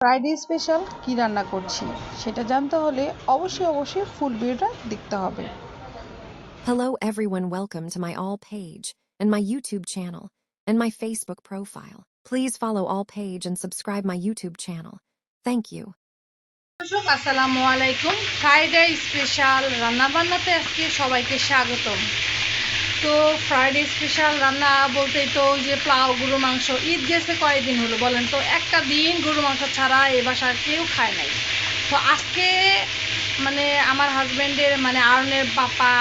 Friday special কী রান্না করছি সেটা জানতে হলে অবশ্যই অবশ্যই ফুল ভিডিওটা দেখতে হবে Hello, everyone. Welcome to my All page and my YouTube channel and my Facebook profile. Please follow All page and subscribe my YouTube channel. Thank you. দর্শক আসসালামু আলাইকুম ফ্রাইডে স্পেশাল রান্না আজকে সবাইকে স্বাগতম তো ফ্রাইডে স্পেশাল রান্না বলতেই তো যে প্লাউ গরু, মাংস, ঈদ গেছে কয়েকদিন হলো, বলেন তো, একটা দিন গরু, মাংস ছাড়া এ বাসার কেউ খায় নাই। তো আজকে মানে আমার হাজব্যান্ডের মানে আরনের পাপা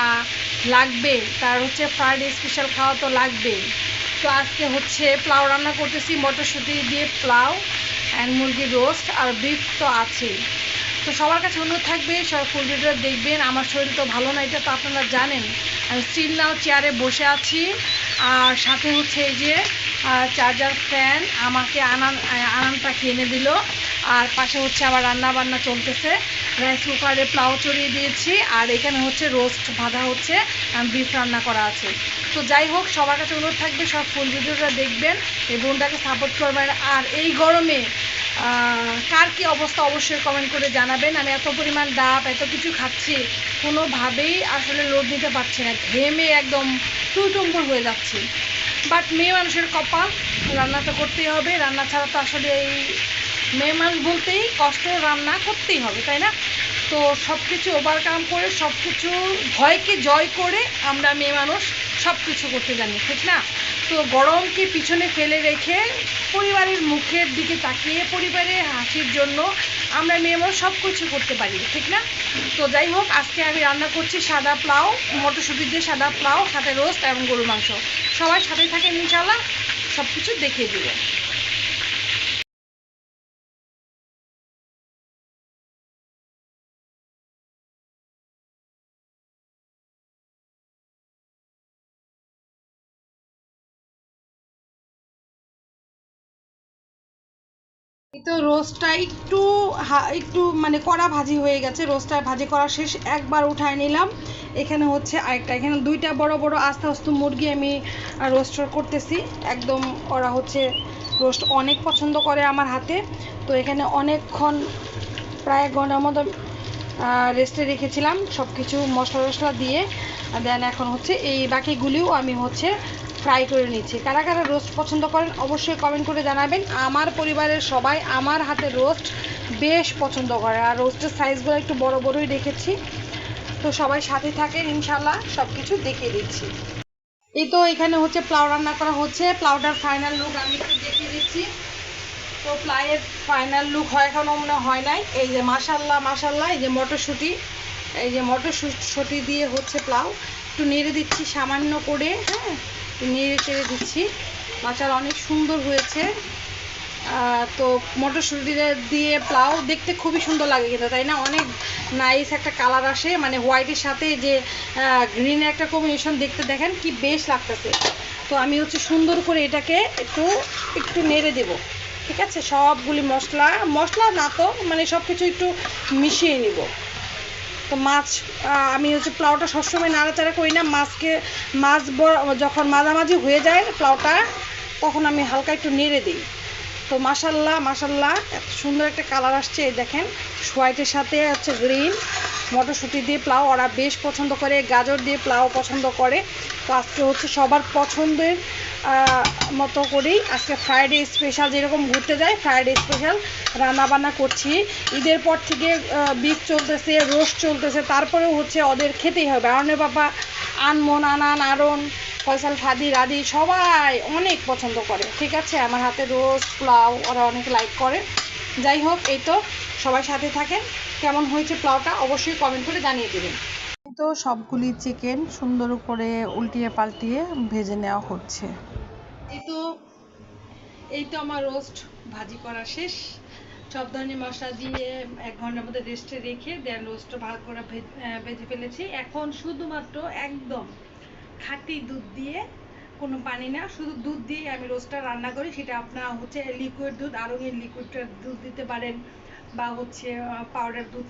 লাগবে, তার হচ্ছে ফ্রাইডে স্পেশাল খাওয়া তো লাগবেই। তো আজকে হচ্ছে প্লাউ রান্না করতেছি, মটরশুঁটি দিয়ে প্লাউ অ্যান্ড মুরগির রোস্ট আর বিফ তো আছেই। তো সবার কাছে অনুরোধ থাকবে সব ফুল ভিডিও দেখবেন। আমার শরীর তো ভালো না, এটা তো আপনারা জানেন। আমি স্টিল নাও চেয়ারে বসে আছি। আর সাথে হচ্ছে এই যে চার্জার ফ্যান আমাকে আনান, আনানটা কিনে দিল। আর পাশে হচ্ছে আবার রান্না বান্না চলতেছে রাইস কুকারে প্লাউ চড়িয়ে দিয়েছি। আর এখানে হচ্ছে রোস্ট ভাজা হচ্ছে। বিফ রান্না করা আছে। তো যাই হোক, সবার কাছে অনুরোধ থাকবে সব ফুল ভিডিওটা দেখবেন। এই বোনটাকে সাপোর্ট করবেন। আর এই গরমে কার কি অবস্থা অবশ্যই কমেন্ট করে জানাবেন। আমি এত পরিমাণ ডাব এত কিছু খাচ্ছি, কোনোভাবেই আসলে লোড নিতে পারছি না। ঘেমে একদম টুটুম্বুর হয়ে যাচ্ছি। বাট মেয়ে মানুষের কপাল, রান্না তো করতেই হবে। রান্না ছাড়া তো আসলে এই মেয়ে মানুষ বলতেই কষ্ট, রান্না করতেই হবে, তাই না? তো সব কিছু ওভারকাম করে সব কিছু ভয়কে জয় করে আমরা মেয়ে মানুষ সব কিছু করতে জানি, ঠিক না? তো গরমকে পিছনে ফেলে রেখে পরিবারের মুখের দিকে তাকিয়ে পরিবারের হাসির জন্য আমরা মেয়ে মানুষ সব কিছু করতে পারি, ঠিক না? তো যাই হোক, আজকে আমি রান্না করছি সাদা প্লাউ মটরশুঁটি দিয়ে সাদা প্লাউ সাথে রোস্ট এবং গরুর মাংস। সবাই সাথে থাকেন ইনশাল্লাহ সব কিছু দেখিয়ে দেবো। তো রোস্টটা একটু একটু মানে কড়া ভাজি হয়ে গেছে। রোস্টটা ভাজি করা শেষ, একবার উঠায় নিলাম। এখানে হচ্ছে আরেকটা, এখানে দুইটা বড় বড় আস্তে আস্তে মুরগি আমি রোস্ট করতেছি। একদম ওরা হচ্ছে রোস্ট অনেক পছন্দ করে আমার হাতে। তো এখানে অনেকক্ষণ, প্রায় এক ঘণ্টার মতো রেস্টে রেখেছিলাম সব কিছু মশলা টশলা দিয়ে। দেন এখন হচ্ছে এই বাকিগুলিও আমি হচ্ছে ফ্রাই করে নিচ্ছি। কারা কারা রোস্ট পছন্দ করেন অবশ্যই কমেন্ট করে জানাবেন। আমার পরিবারের সবাই আমার হাতে রোস্ট বেশ পছন্দ করে। আর রোস্টের সাইজগুলো একটু বড় বড়ই রেখেছি তো সবাই সাথে থাকেন ইনশাল্লাহ সব কিছু দেখিয়ে দিচ্ছি। এই তো এখানে হচ্ছে প্লাউ রান্না করা হচ্ছে। প্লাউটার ফাইনাল লুক আমি একটু দেখিয়ে দিচ্ছি। তো প্লাইয়ের ফাইনাল লুক হয় এখনও মনে হয় নাই। এই যে মাশাল্লাহ মাশাল্লাহ এই যে মটরশুঁটি। এই যে মটরশুঁটি দিয়ে হচ্ছে প্লাউ একটু নেড়ে দিচ্ছি সামান্য করে হ্যাঁ। নেড়ে চেড়ে দিচ্ছি। মাশাল অনেক সুন্দর হয়েছে। তো মটরশুঁটি দিয়ে প্লাউ দেখতে খুবই সুন্দর লাগে কিন্তু তাই না? অনেক নাইস একটা কালার আসে। মানে হোয়াইটের সাথে যে গ্রিনের একটা কম্বিনেশন দেখতে দেখেন, কি বেশ লাগতেছে। তো আমি হচ্ছে সুন্দর করে এটাকে একটু একটু নেড়ে দেবো। ঠিক আছে? সবগুলি মশলা মশলা না তো মানে সব কিছু একটু মিশিয়ে নিব। তো মাছ আমি হচ্ছে প্লাউটা সবসময় নাড়াচাড়া করি না। মাছকে, মাছ যখন মাঝামাঝি হয়ে যায় প্লাউটা, তখন আমি হালকা একটু নেড়ে দিই। তো মাসাল্লাহ মাসাল্লাহ এত সুন্দর একটা কালার আসছে, এই দেখেন। হোয়াইটের সাথে হচ্ছে গ্রিন। মটরশুঁটি দিয়ে প্লাউ ওরা বেশ পছন্দ করে, গাজর দিয়ে প্লাউ পছন্দ করে। তো আজকে হচ্ছে সবার পছন্দের মতো করেই আজকে ফ্রাইডে স্পেশাল যেরকম ঘুরতে যায় ফ্রাইডে স্পেশাল রান্না বান্না করছি। ঈদের পর থেকে বিফ চলতেছে রোস্ট চলতেছে, তারপরেও হচ্ছে ওদের খেতেই হবে। আরনের বাবা, আনমন, আনান আরন ফয়সাল, ফাদি, রাদি, সবাই অনেক পছন্দ করে। ঠিক আছে? আমার হাতে রোস্ট পোলাও, ওরা অনেক লাইক করে। যাই হোক, এই তো, সবাই সাথে থাকেন। কেমন হয়েছে পোলাওটা অবশ্যই কমেন্ট করে জানিয়ে দেবেন। তো সবগুলি চিকেন সুন্দর করে উল্টিয়ে পাল্টিয়ে ভেজে নেওয়া হচ্ছে। এই তো এই তো আমার রোস্ট ভাজি করা শেষ। সব ধরনের মশলা দিয়ে এক ঘণ্টার মধ্যে রেস্টে রেখে দেন রোস্ট ভালো করে ভেজে ফেলেছি। এখন শুধুমাত্র একদম খাঁটি দুধ দিয়ে কোনো পানি না শুধু দুধ দিয়ে আমি রোস্টটা রান্না করি। সেটা আপনার হচ্ছে লিকুইড দুধ আরও লিকুইড দুধ দিতে পারেন। বা হচ্ছে পাউডার দুধ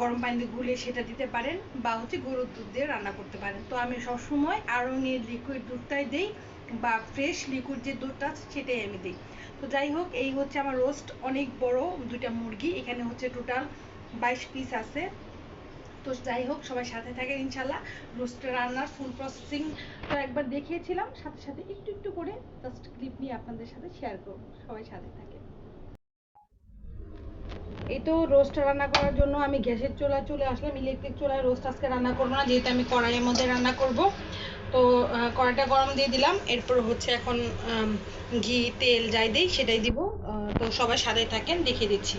গরম পানি দিয়ে গুলে সেটা দিতে পারেন বা হচ্ছে গরুর দুধ দিয়ে রান্না করতে পারেন। তো আমি সবসময় আরও লিকুইড দুধটাই দিই বা ফ্রেশ লিকুইড যে দুধটা আছে সেটাই আমি দিই। তো যাই হোক, এই হচ্ছে আমার রোস্ট অনেক বড় দুইটা মুরগি, এখানে হচ্ছে টোটাল বাইশ পিস আছে। তো যাই হোক, সবাই সাথে থাকেন ইনশাল্লাহ রোস্ট রান্নার ফুল প্রসেসিং তো একবার দেখিয়েছিলাম, সাথে সাথে একটু একটু করে জাস্ট ক্লিপ নিয়ে আপনাদের সাথে শেয়ার করব। সবাই সাথে থাকেন। এই তো রোস্ট রান্না করার জন্য আমি গ্যাসের চুলা চলে আসলাম ইলেকট্রিক চুলায় রোস্ট আজকে রান্না করব না, যেহেতু আমি কড়াইয়ের মধ্যে রান্না করব। তো কড়াইটা গরম দিয়ে দিলাম, এরপর হচ্ছে এখন ঘি, তেল যাই দিই সেটাই দিব। তো সবাই সাথে থাকেন, দেখিয়ে দিচ্ছি।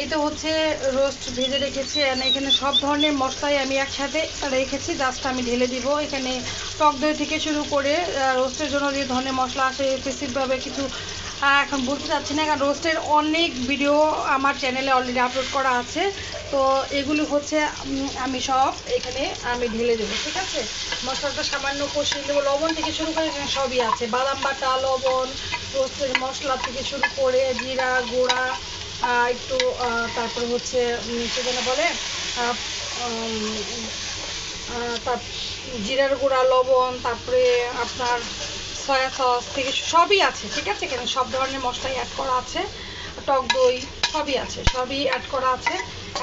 এই তো হচ্ছে রোস্ট ভেজে রেখেছি, আর এখানে সব ধরনের মশলাই আমি একসাথে রেখেছি জাস্ট আমি ঢেলে দিব। এখানে টক দই থেকে শুরু করে রোস্টের জন্য যে ধরনের মশলা আসে স্পেসিফিকভাবে কিছু এখন বলতে চাচ্ছি না, কারণ রোস্টের অনেক ভিডিও আমার চ্যানেলে অলরেডি আপলোড করা আছে। তো এগুলো হচ্ছে আমি সব এখানে আমি ঢেলে দেবো, ঠিক আছে? মশলাটা সামান্য কষিয়ে দেবো, লবণ থেকে শুরু করে এখানে সবই আছে। বাদাম বাটা, লবণ রোস্টের মশলা থেকে শুরু করে জিরা, গুঁড়া একটু তারপরে হচ্ছে সেখানে বলে তার জিরার গুঁড়া, লবণ, তারপরে আপনার সয়া সস থেকে সবই আছে, ঠিক আছে? এখানে সব ধরনের মশলাই অ্যাড করা আছে। টক দই, সবই আছে, সবই অ্যাড করা আছে।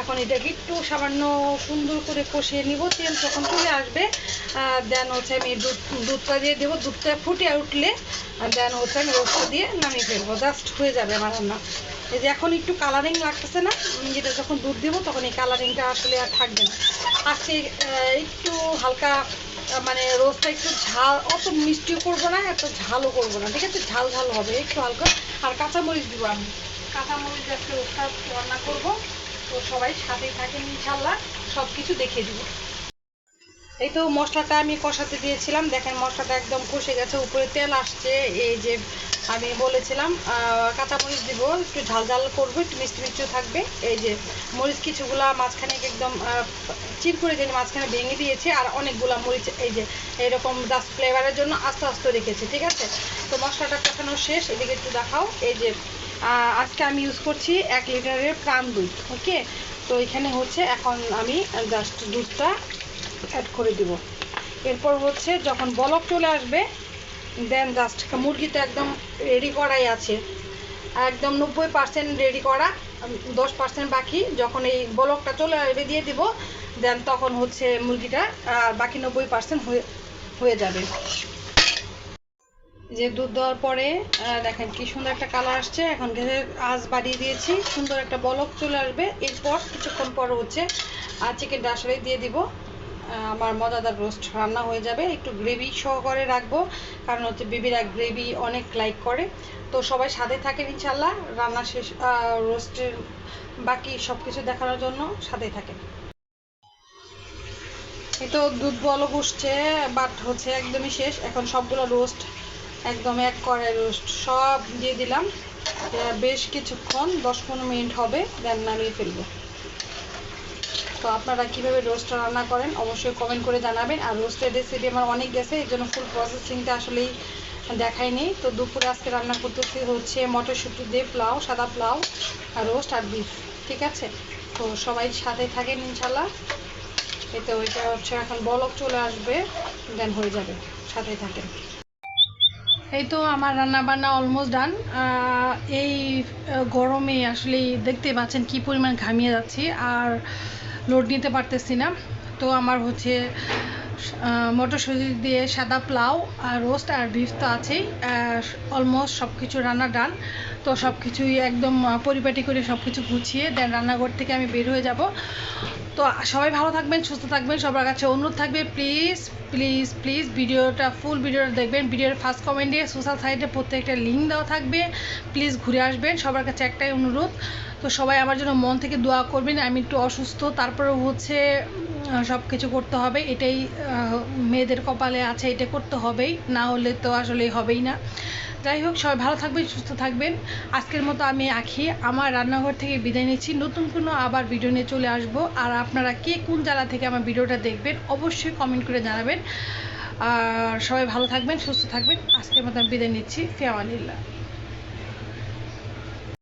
এখন এটাকে একটু সামান্য সুন্দর করে কষিয়ে নিব। তেল যখন চলে আসবে দেন হচ্ছে আমি দুধ, দুধটা দিয়ে দেবো। দুধটা ফুটে উঠলে দেন হচ্ছে আমি রোস্টটা দিয়ে নামিয়ে ফেলব। জাস্ট হয়ে যাবে আমার রান্না। এই যে এখন একটু কালারিং লাগতেছে না? যেটা যখন দুধ দেবো, তখন এই কালারিংটা আসলে আর থাকবে না। আজকে একটু হালকা মানে রোস্টটা একটু ঝাল, অত মিষ্টিও করব না, এত ঝালও করব না। ঠিক আছে? ঝাল ঝাল হবে, একটু হালকা। আর কাঁচামরিচ দিব আমি। কাঁচামরিচ আজকে রোস্টটা রান্না করব। তো সবাই সাথেই থাকে ইনশাল্লাহ সব কিছু দেখিয়ে দিব। এই তো মশলাটা আমি কষাতে দিয়েছিলাম। দেখেন মশলাটা একদম কষে গেছে। উপরে তেল আসছে। এই যে আমি বলেছিলাম আহ, কাঁচামরিচ দিব একটু ঝাল ঝাল করব একটু মিষ্টি মিষ্টিও থাকবে। এই যে মরিচ কিছুগুলা মাঝখানে একদম চির করে যেন মাঝখানে ভেঙে দিয়েছি আর অনেকগুলা মরিচ এই যে এরকম জাস্ট ফ্লেভারের জন্য আস্তে আস্তে রেখেছি ঠিক আছে? তো মশলাটা কষানো শেষ এদিকে একটু দেখাও। এই যে আজকে আমি ইউজ করছি এক লিটারের প্রাণ দুধ ওকে তো এখানে হচ্ছে এখন আমি জাস্ট দুধটা অ্যাড করে দিব। এরপর হচ্ছে যখন বলক চলে আসবে দেন জাস্ট মুরগি তো একদম রেডি করাই আছে। একদম নব্বই পার্সেন্ট রেডি করা দশ পার্সেন্ট বাকি। যখন এই বলকটা চলে আসবে, দিয়ে দিব দেন তখন হচ্ছে মুরগিটা, আর বাকি নব্বই পার্সেন্ট হয়ে হয়ে যাবে। যে দুধ দেওয়ার পরে দেখেন কি সুন্দর একটা কালার আসছে। এখন গ্যাসের আঁচ বাড়িয়ে দিয়েছি। সুন্দর একটা বলক চলে আসবে। এরপর কিছুক্ষণ পর হচ্ছে চিকেনটা আসলে দিয়ে দিব। আমার মজাদার রোস্ট রান্না হয়ে যাবে। একটু গ্রেভি সহকারে রাখব, কারণ হচ্ছে বেবিরা গ্রেভি অনেক লাইক করে। তো সবাই সাথে থাকেন ইনশাল্লাহ রান্না শেষ রোস্টের বাকি সব কিছু দেখানোর জন্য সাথে থাকেন। এই তো দুধ বলক উঠছে বাট হচ্ছে একদমই শেষ। এখন সবগুলো রোস্ট একদম এক করে রোস্ট সব দিয়ে দিলাম। বেশ কিছুক্ষণ, দশ পনেরো মিনিট হবে দেন নামিয়ে ফেলব। তো আপনারা কীভাবে রোস্টটা রান্না করেন অবশ্যই কমেন্ট করে জানাবেন। আর রোস্টের রেসিপি আমার অনেক গেছে, এই জন্য ফুল প্রসেসিংটা আসলেই দেখাইনি। তো দুপুরে আজকে রান্না করতেছি হচ্ছে মটরশুঁটি দিয়ে পোলাও, সাদা পোলাও, আর রোস্ট আর বিফ ঠিক আছে? তো সবাই সাথে থাকেন ইনশাল্লাহ এতে ওইটা হচ্ছে এখন বলক চলে আসবে দেন হয়ে যাবে। সাথে থাকেন। এই তো আমার রান্না বান্না অলমোস্ট ডান এই গরমে আসলে দেখতে পাচ্ছেন কি পরিমাণ ঘামিয়ে যাচ্ছি। আর লোড নিতে পারতেছি না। তো আমার হচ্ছে মটরশুঁটি দিয়ে সাদা পোলাও আর রোস্ট আর বিফ তো আছেই অলমোস্ট সব কিছু রান্না ডান তো সব কিছুই একদম পরিপাটি করে সব কিছু গুছিয়ে দেন রান্নাঘর থেকে আমি বের হয়ে যাব। তো সবাই ভালো থাকবেন, সুস্থ থাকবেন, সবার কাছে অনুরোধ থাকবে প্লিজ প্লিজ প্লিজ ভিডিওটা ফুল ভিডিওটা দেখবেন। ভিডিওর ফার্স্ট কমেন্টে সোশ্যাল সাইটে প্রত্যেকটা লিঙ্ক দেওয়া থাকবে। প্লিজ ঘুরে আসবেন, সবার কাছে একটাই অনুরোধ। তো সবাই আমার জন্য মন থেকে দোয়া করবেন, আমি একটু অসুস্থ তারপরেও হচ্ছে সব কিছু করতে হবে, এটাই মেয়েদের কপালে আছে, এটা করতে হবেই, না হলে তো আসলে হবেই না। যাই হোক, সবাই ভালো থাকবেন, সুস্থ থাকবেন। আজকের মতো আমি আখি আমার রান্নাঘর থেকে বিদায় নিচ্ছি, নতুন কোনো আবার ভিডিও নিয়ে চলে আসব। আর আপনারা কে কোন জায়গা থেকে আমার ভিডিওটা দেখবেন, অবশ্যই কমেন্ট করে জানাবেন। আর সবাই ভালো থাকবেন, সুস্থ থাকবেন, আজকের মতো আমি বিদায় নিচ্ছি ফিয়ামানিল্লাহ